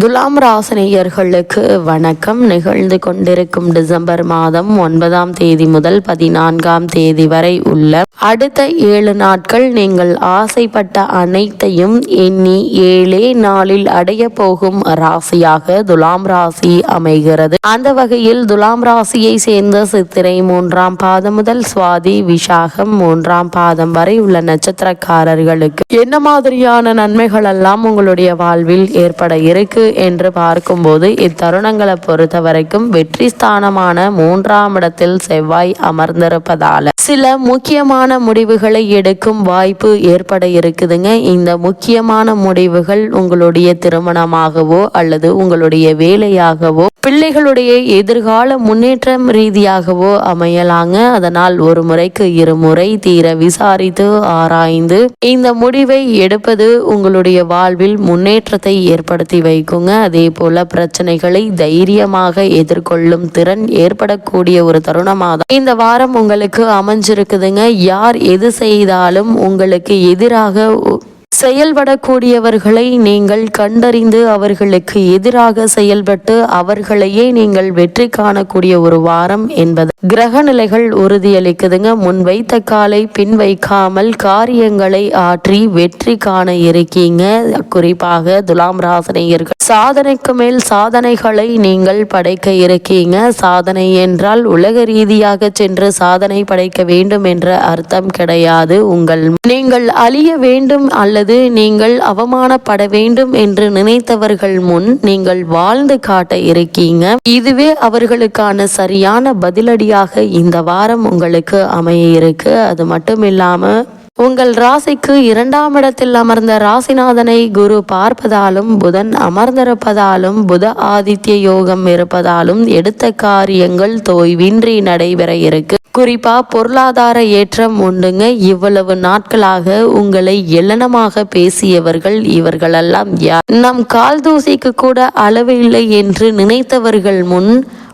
துலாம் ராசினியர்களுக்கு வணக்கம். நிகழ்ந்து கொண்டிருக்கும் டிசம்பர் மாதம் ஒன்பதாம் தேதி முதல் பதினான்காம் தேதி வரை உள்ள அடுத்த ஏழு நாட்கள் நீங்கள் ஆசைப்பட்ட அனைத்தையும் எண்ணி ஏழே நாளில் அடைய போகும் ராசியாக துலாம் ராசி அமைகிறது. அந்த வகையில் துலாம் ராசியை சேர்ந்த சித்திரை மூன்றாம் பாதம் முதல் சுவாதி விசாகம் மூன்றாம் பாதம் வரை உள்ள நட்சத்திரக்காரர்களுக்கு என்ன மாதிரியான நன்மைகள் எல்லாம் உங்களுடைய வாழ்வில் ஏற்பட இருக்கு? என்று பார்க்கும்போது இத்தருணங்களை பொறுத்த வரைக்கும் வெற்றி ஸ்தானமான மூன்றாம் இடத்தில் செவ்வாய் அமர்ந்திருப்பதால சில முக்கியமான முடிவுகளை எடுக்கும் வாய்ப்பு ஏற்பட இருக்குதுங்க. இந்த முக்கியமான முடிவுகள் உங்களுடைய திருமணமாகவோ அல்லது உங்களுடைய வேலையாகவோ பிள்ளைகளுடைய எதிர்கால முன்னேற்றம் ரீதியாகவோ அமையலாங்க. அதனால் ஒரு முறைக்கு இருமுறை தீர விசாரித்து ஆராய்ந்து இந்த முடிவை எடுப்பது உங்களுடைய வாழ்வில் முன்னேற்றத்தை ஏற்படுத்தி வைக்கும். வைக்குங்க அதே போல பிரச்சனைகளை தைரியமாக எதிர்கொள்ளும் திறன் ஏற்படக்கூடிய ஒரு தருணமாக இந்த வாரம் உங்களுக்கு அமைஞ்சிருக்குதுங்க. யார் எது செய்தாலும் உங்களுக்கு எதிராக செயல்படக்கூடியவர்களை நீங்கள் கண்டறிந்து அவர்களுக்கு எதிராக செயல்பட்டு அவர்களையே நீங்கள் வெற்றி காணக்கூடிய ஒரு வாரம் என்பது. கிரக நிலைகள் உறுதியளிக்குதுங்க. முன் வைத்த காலை பின் வைக்காமல் காரியங்களை ஆற்றி வெற்றி காண இருக்கீங்க. குறிப்பாக துலாம் ராசனையர்கள். சாதனைக்கு மேல் சாதனைகளை நீங்கள் படைக்க இருக்கீங்க. சாதனை என்றால் உலக ரீதியாக சென்று சாதனை படைக்க வேண்டும் என்ற அர்த்தம் கிடையாது. உங்கள் நீங்கள் அழிய வேண்டும் அல்லது நீங்கள் அவமானப்பட வேண்டும் என்று நினைத்தவர்கள் முன் நீங்கள் வாழ்ந்து காட்ட இருக்கீங்க. இதுவே அவர்களுக்கான சரியான பதிலடியாக இந்த வாரம் உங்களுக்கு அமைய இருக்கு. அது மட்டும் இல்லாம உங்கள் ராசிக்கு இரண்டாம் இடத்தில் அமர்ந்த ராசிநாதனை குரு பார்ப்பதாலும் புதன் அமர்ந்திருப்பதாலும் புத ஆதித்ய யோகம் இருப்பதாலும் எடுத்த காரியங்கள் தோய்வின்றி நடைபெற இருக்கு. குறிப்பா பொருளாதார ஏற்றம் உண்டுங்க. இவ்வளவு நாட்களாக உங்களை எல்லனமாக பேசியவர்கள் இவர்களெல்லாம் யார்? நம் கால் தூசிக்கு கூட அளவு இல்லை என்று நினைத்தவர்கள் முன்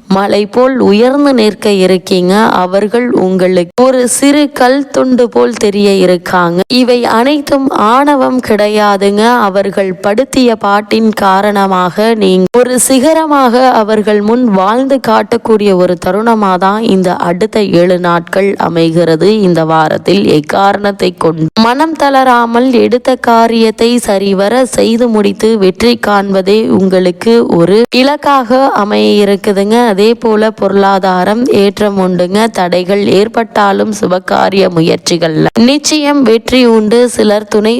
மலை போல் உயர்ந்து நிற்க இருக்கீங்க. அவர்கள் உங்களுக்கு ஒரு சிறு கல் துண்டு போல் தெரிய இருக்காங்க. இவை அனைத்தும் ஆணவம் கிடையாதுங்க. அவர்கள் படுத்திய பாட்டின் காரணமாக நீங்க ஒரு சிகரமாக அவர்கள் முன் வாழ்ந்து காட்டக்கூடிய ஒரு தருணமாக தான் இந்த அடுத்த ஏழு நாட்கள் அமைகிறது. இந்த வாரத்தில் எக்காரணத்தை கொண்டு மனம் தளராமல் எடுத்த காரியத்தை சரிவர செய்து முடித்து வெற்றி காண்பதே உங்களுக்கு ஒரு இலக்காக அமைய இருக்குதுங்க. அதே போல பொருளாதாரம் ஏற்றம் உண்டுங்க. தடைகள் ஏற்பட்டாலும் சுபகாரிய முயற்சிகள். நிச்சயம் வெற்றி உண்டு. சிலர் துணை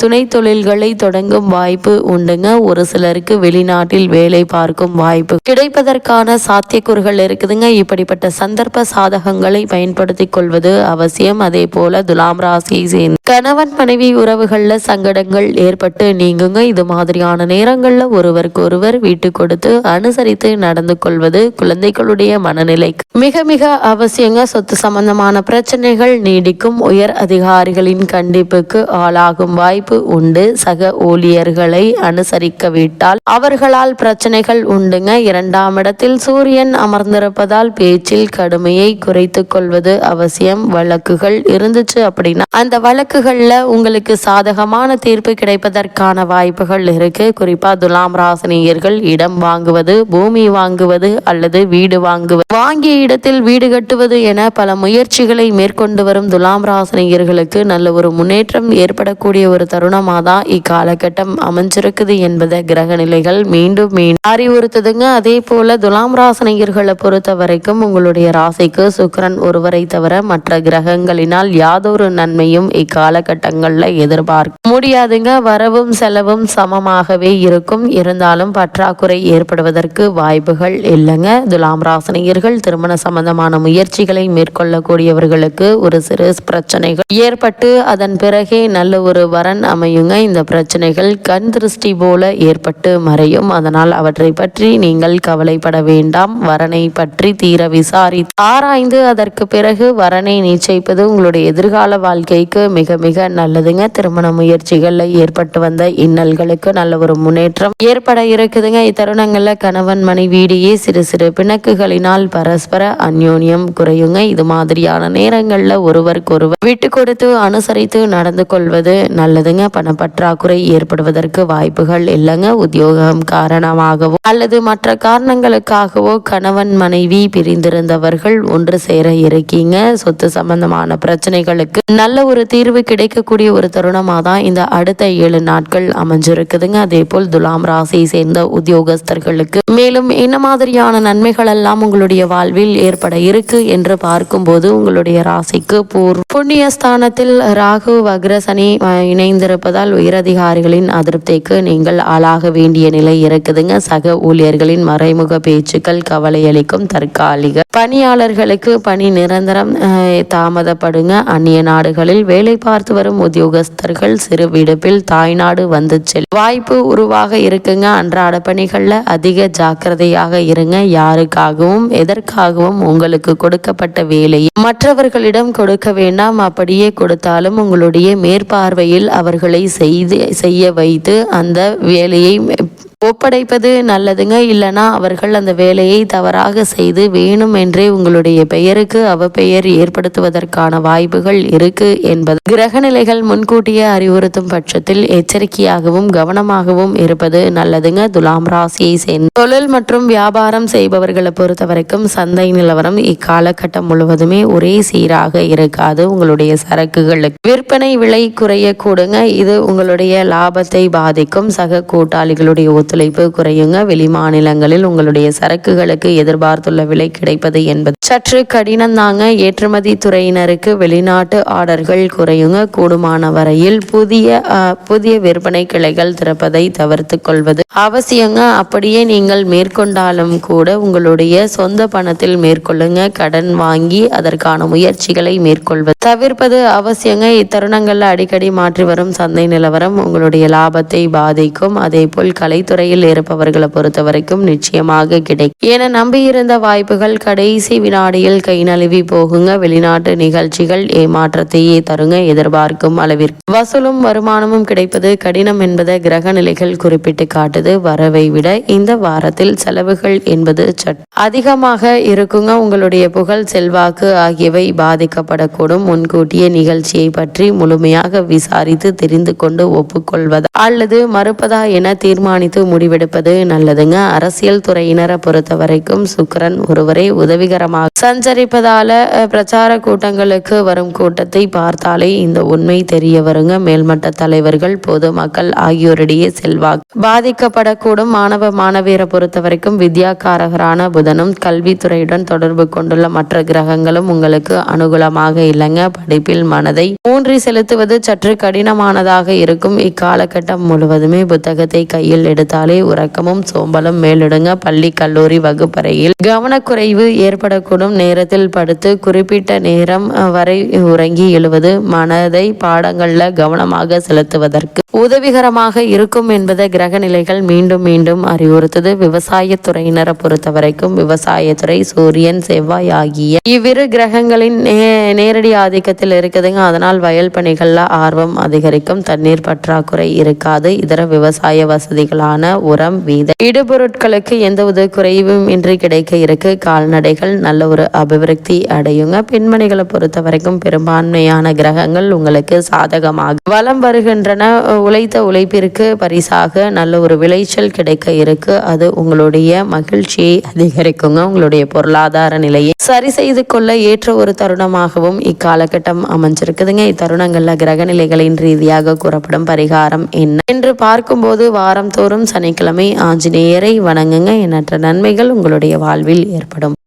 துணை தொழில்களை தொடங்கும் வாய்ப்பு உண்டுங்க. ஒரு சிலருக்கு வெளிநாட்டில் வேலை பார்க்கும் வாய்ப்பு. கிடைப்பதற்கான சாத்தியக்கூறுகள் இருக்குதுங்க. இப்படிப்பட்ட சந்தர்ப்ப சாதகங்களை பயன்படுத்திக் கொள்வது அவசியம். அதே போல துலாம் ராசியை சேர்ந்த கணவன் மனைவி உறவுகள்ல சங்கடங்கள் ஏற்பட்டு நீங்குங்க. இது மாதிரியான நேரங்கள்ல ஒருவருக்கு ஒருவர் வீட்டு கொடுத்து அனுசரித்து நடந்து கொள்வது குழந்தைகளுடைய மனநிலைக்கு மிக மிக அவசியங்க சொத்து சம்பந்தமான பிரச்சனைகள் நீடிக்கும். உயர் அதிகாரிகளின் கண்டிப்புக்கு ஆளாகும் வாய்ப்பு உண்டு. சக ஊழியர்களை அனுசரிக்க விட்டால் அவர்களால் பிரச்சனைகள் உண்டுங்க. இரண்டாம் இடத்தில் சூரியன் அமர்ந்திருப்பதால் பேச்சில் கடுமையை குறைத்து கொள்வது அவசியம். வழக்குகள் இருந்துச்சு அப்படின்னா அந்த வழக்குகள்ல உங்களுக்கு சாதகமான தீர்ப்பு கிடைப்பதற்கான வாய்ப்புகள் இருக்கு. குறிப்பா துலாம் ராசினியர்கள் இடம் வாங்குவது பூமி வாங்குவது அல்லது வீடு வாங்குவது. வாங்கிய இடத்தில் வீடு கட்டுவது என பல முயற்சிகளை மேற்கொண்டு வரும் துலாம் ராசினியர்களுக்கு நல்ல ஒரு முன்னேற்றம் ஏற்படக்கூடிய ஒரு தருணமாக தான் இக்காலகட்டம் அமைஞ்சிருக்குது என்பதை கிரக நிலைகள் மீண்டும் மீண்டும் அறிவுறுத்துதுங்க. அதே போல துலாம் ராசினியர்களை பொறுத்த வரைக்கும் உங்களுடைய ராசிக்கு சுக்கரன் ஒருவரை தவிர மற்ற கிரகங்களினால் யாதொரு நன்மையும் இக்காலகட்டங்களில் எதிர்பார்க்க முடியாதுங்க. வரவும் செலவும் சமமாகவே இருக்கும். இருந்தாலும் பற்றாக்குறை ஏற்படுவதற்கு வாய்ப்புகள் இல்லைங்க. துலாம் ராசினியர்கள் திருமண சம்பந்தமான முயற்சிகளை மேற்கொள்ளக்கூடியவர்களுக்கு ஒரு சிறு பிரச்சனைகள் ஏற்பட்டு அதன் பிறகே நல்ல ஒரு வரன் அமையுங்க. இந்த பிரச்சனைகள் கண் திருஷ்டி போல ஏற்பட்டு மறையும். அதனால் அவற்றை பற்றி நீங்கள் கவலைப்பட வேண்டாம். வரனை பற்றி தீர விசாரி ஆராய்ந்து அதற்கு பிறகு வரனை நிச்சயிப்பது உங்களுடைய எதிர்கால வாழ்க்கைக்கு மிக மிக நல்லதுங்க. திருமண முயற்சிகள்ல ஏற்பட்டு வந்த இன்னல்களுக்கு நல்ல ஒரு முன்னேற்றம் ஏற்பட இருக்குதுங்க. இத்தருணங்கள்ல கணவன் மனைவியிடையே சிறு சிறு சிறு பிணக்குகளினால் பரஸ்பர அந்யோன்யம் குறையுங்க. இது மாதிரியான நேரங்களில் ஒருவருக்கொருவர் விட்டு கொடுத்து அனுசரித்து நடந்து கொள்வது நல்லதுங்க. பணப்பற்றாக்குறை ஏற்படுவதற்கு வாய்ப்புகள் இல்லைங்க. உத்தியோகம் காரணமாகவோ அல்லது மற்ற காரணங்களுக்காகவோ கணவன் மனைவி பிரிந்திருந்தவர்கள் ஒன்று சேர இருக்கீங்க. சொத்து சம்பந்தமான பிரச்சனைகளுக்கு நல்ல ஒரு தீர்வு கிடைக்கக்கூடிய ஒரு தருணமாக தான் இந்த அடுத்த ஏழு நாட்கள் அமைஞ்சிருக்குதுங்க. அதே போல் துலாம் ராசியை சேர்ந்த உத்தியோகஸ்தர்களுக்கு மேலும் என்ன மாதிரியான நன்மைகளெல்லாம் உங்களுடைய வாழ்வில் ஏற்பட இருக்கு என்று பார்க்கும்போது உங்களுடைய ராசிக்கு பூர்வ புண்ணிய ஸ்தானத்தில் ராகு வக்ரசனி இணைந்திருப்பதால் உயரதிகாரிகளின் அதிருப்திக்கு நீங்கள் ஆளாக வேண்டிய நிலை இருக்குதுங்க. சக ஊழியர்களின் மறைமுக பேச்சுக்கள் கவலையளிக்கும் தற்காலிக பணியாளர்களுக்கு பணி நிரந்தரம் தாமதப்படுங்க. அந்நிய நாடுகளில் வேலை பார்த்து வரும் உத்தியோகஸ்தர்கள் சிறு விடுப்பில் தாய்நாடு வந்து செல் வாய்ப்பு உருவாக இருக்குங்க. அன்றாட பணிகள்ல அதிக ஜாக்கிரதையாக இருங்க. யாருக்காகவும் எதற்காகவும் உங்களுக்கு கொடுக்கப்பட்ட வேலையை மற்றவர்களிடம் கொடுக்க வேண்டாம். அப்படியே கொடுத்தாலும் உங்களுடைய மேற்பார்வையில் அவர்களை செய்து செய்ய வைத்து அந்த வேலையை ஒப்படைப்பது நல்லதுங்க இல்லைனா அவர்கள் அந்த வேலையை தவறாக செய்து வேணும் என்றே உங்களுடைய பெயருக்கு அவப்பெயர் ஏற்படுத்துவதற்கான வாய்ப்புகள் இருக்கு என்பது. கிரகநிலைகள் முன்கூட்டியே அறிவுறுத்தும் பட்சத்தில் எச்சரிக்கையாகவும் கவனமாகவும் இருப்பது நல்லதுங்க துலாம் ராசியை சேர்ந்த தொழில் மற்றும் வியாபாரம் செய்பவர்களை பொறுத்த வரைக்கும் சந்தை நிலவரம் இக்காலகட்டம் முழுவதுமே ஒரே சீராக இருக்காது உங்களுடைய சரக்குகளுக்கு. விற்பனை விலை குறையக்கூடுங்க இது உங்களுடைய லாபத்தை பாதிக்கும் சக கூட்டாளிகளுடைய ஒத்துழைப்பு குறையுங்க. வெளி மாநிலங்களில் உங்களுடைய சரக்குகளுக்கு எதிர்பார்த்துள்ள விலை கிடைப்பது என்பது சற்று கடினம் தாங்க ஏற்றுமதி துறையினருக்கு வெளிநாட்டு ஆர்டர்கள் குறையுங்க. கூடுமான வரையில் புதிய புதிய விற்பனை கிளைகள் திறப்பதை தவிர்த்து கொள்வது அவசியங்க. அப்படியே நீங்கள் மேற்கொண்டாலும் கூட உங்களுடைய சொந்த பணத்தில் மேற்கொள்ளுங்க. கடன் வாங்கி அதற்கான முயற்சிகளை மேற்கொள்வது தவிர்ப்பது அவசியங்க. இத்தருணங்கள்ல அடிக்கடி மாற்றி வரும் சந்தை நிலவரம் உங்களுடைய லாபத்தை பாதிக்கும். அதே போல் கலைத்துறையில் இருப்பவர்களை பொறுத்த வரைக்கும் நிச்சயமாக கிடைக்கும். என நம்பியிருந்த வாய்ப்புகள் கடைசி வினாடியில் கை நழுவி போகுங்க. வெளிநாட்டு நிகழ்ச்சிகள் ஏமாற்றத்தையே தருங்க. எதிர்பார்க்கும் அளவிற்கு வசூலும் வருமானமும் கிடைப்பது கடினம் என்பதை கிரக நிலைகள் குறிப்பிட்டு காட்டுது. வரவை விட இந்த வாரத்தில் செலவுகள் என்பது சட் அதிகமாக இருக்குங்க. உங்களுடைய புகழ் செல்வாக்கு ஆகியவை பாதிக்கப்படக்கூடும். முன்கூட்டிய நிகழ்ச்சியை பற்றி முழுமையாக விசாரித்து தெரிந்து கொண்டு ஒப்புக்கொள்வதா அல்லது மறுப்பதா என தீர்மானித்து முடிவெடுப்பது நல்லதுங்க. அரசியல் துறையினரை பொறுத்த வரைக்கும் சுக்கிரன் ஒருவரை உதவிகரமாக சஞ்சரிப்பதால பிரச்சார கூட்டங்களுக்கு வரும் கூட்டத்தை பார்த்தாலே இந்த உண்மை தெரிய வருங்க. மேல்மட்ட தலைவர்கள் பொதுமக்கள் ஆகியோரிடையே செல்வாக்கு பாதிக்கப்படக்கூடும். மாணவ மாணவியரை பொறுத்த வரைக்கும் வித்யாகாரகரான புதனும் கல்வித்துறையுடன் தொடர்பு கொண்டுள்ள மற்ற கிரகங்களும் உங்களுக்கு அனுகூலமாக இல்லைங்க. படிப்பில் மனதை ஊன்றி செலுத்துவது சற்று கடினமானதாக இருக்கும். இக்காலகட்டம் முழுவதுமே புத்தகத்தை கையில் எடுத்தாலே உறக்கமும் சோம்பலும் மேலிடுங்க. பள்ளி கல்லூரி வகுப்பறையில் கவனக்குறைவு ஏற்படக்கூடும். நேரத்தில் படுத்து குறிப்பிட்ட நேரம் வரை உறங்கி எழுவது. மனதை பாடங்களில் கவனமாக செலுத்துவதற்கு உதவிகரமாக இருக்கும் என்பதை கிரக நிலைகள் மீண்டும் மீண்டும் அறிவுறுத்தது. விவசாயத்துறையினரை பொறுத்த வரைக்கும் விவசாயத்துறை சூரியன் செவ்வாய் ஆகிய இவ்விரு கிரகங்களின் நேரடி ஆதிக்கத்தில் இருக்குதுங்க. அதனால் வயல் பணிகளில் ஆர்வம் அதிகரிக்கும். தண்ணீர் பற்றாக்குறை இருக்காது. இதர விவசாய வசதிகளான உரம் வீத இடுபொருட்களுக்கு எந்தவித குறைவும் இன்றி கிடைக்க இருக்கு. கால்நடைகள் நல்ல ஒரு அபிவிருத்தி அடையுங்க. பெண்மணிகளை பொறுத்த வரைக்கும் பெரும்பான்மையான கிரகங்கள் உங்களுக்கு சாதகமாக வலம் வருகின்றன. உழைத்த உழைப்பிற்கு பரிசாக நல்ல ஒரு விளைச்சல் கிடைக்க இருக்கு. அது உங்களுடைய மகிழ்ச்சியை அதிகரிக்குங்க. உங்களுடைய பொருளாதார நிலையை சரி செய்து கொள்ள ஏற்ற ஒரு தருணமாகவும் இக்காலகட்டம் அமைஞ்சிருக்குதுங்க. இத்தருணங்கள்ல கிரக நிலைகளின் ரீதியாக கூறப்படும் பரிகாரம் என்ன என்று பார்க்கும்போது வாரம் தோறும் சனிக்கிழமை ஆஞ்சநேயரை வணங்குங்க. எண்ணற்ற நன்மைகள் உங்களுடைய வாழ்வில் ஏற்படும்.